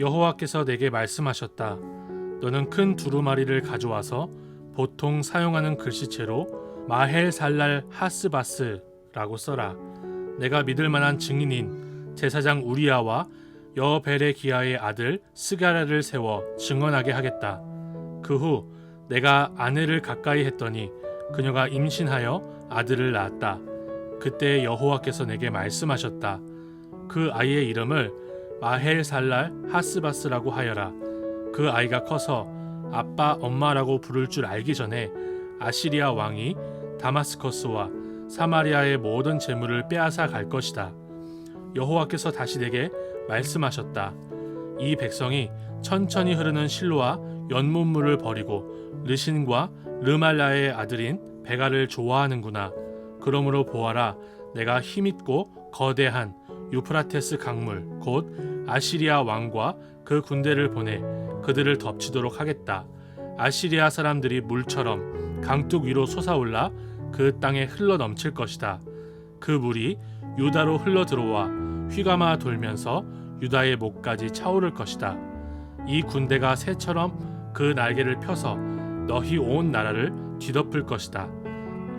여호와께서 내게 말씀하셨다. 너는 큰 두루마리를 가져와서 보통 사용하는 글씨체로 마헬 살랄 하스바스라고 써라. 내가 믿을 만한 증인인 제사장 우리아와 여벨의 기아의 아들 스가랴를 세워 증언하게 하겠다. 그 후 내가 아내를 가까이 했더니 그녀가 임신하여 아들을 낳았다. 그때 여호와께서 내게 말씀하셨다. 그 아이의 이름을 마헬 살랄 하스바스라고 하여라. 그 아이가 커서 아빠 엄마라고 부를 줄 알기 전에 아시리아 왕이 다마스커스와 사마리아의 모든 재물을 빼앗아 갈 것이다. 여호와께서 다시 내게 말씀하셨다. 이 백성이 천천히 흐르는 실로와 연못물을 버리고 르신과 르말라의 아들인 베가를 좋아하는구나. 그러므로 보아라, 내가 힘있고 거대한 유프라테스 강물 곧 아시리아 왕과 그 군대를 보내 그들을 덮치도록 하겠다. 아시리아 사람들이 물처럼 강둑 위로 솟아올라 그 땅에 흘러 넘칠 것이다. 그 물이 유다로 흘러 들어와 휘감아 돌면서 유다의 목까지 차오를 것이다. 이 군대가 새처럼 그 날개를 펴서 너희 온 나라를 뒤덮을 것이다.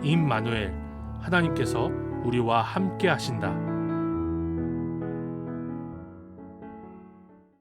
임마누엘 하나님께서 우리와 함께 하신다.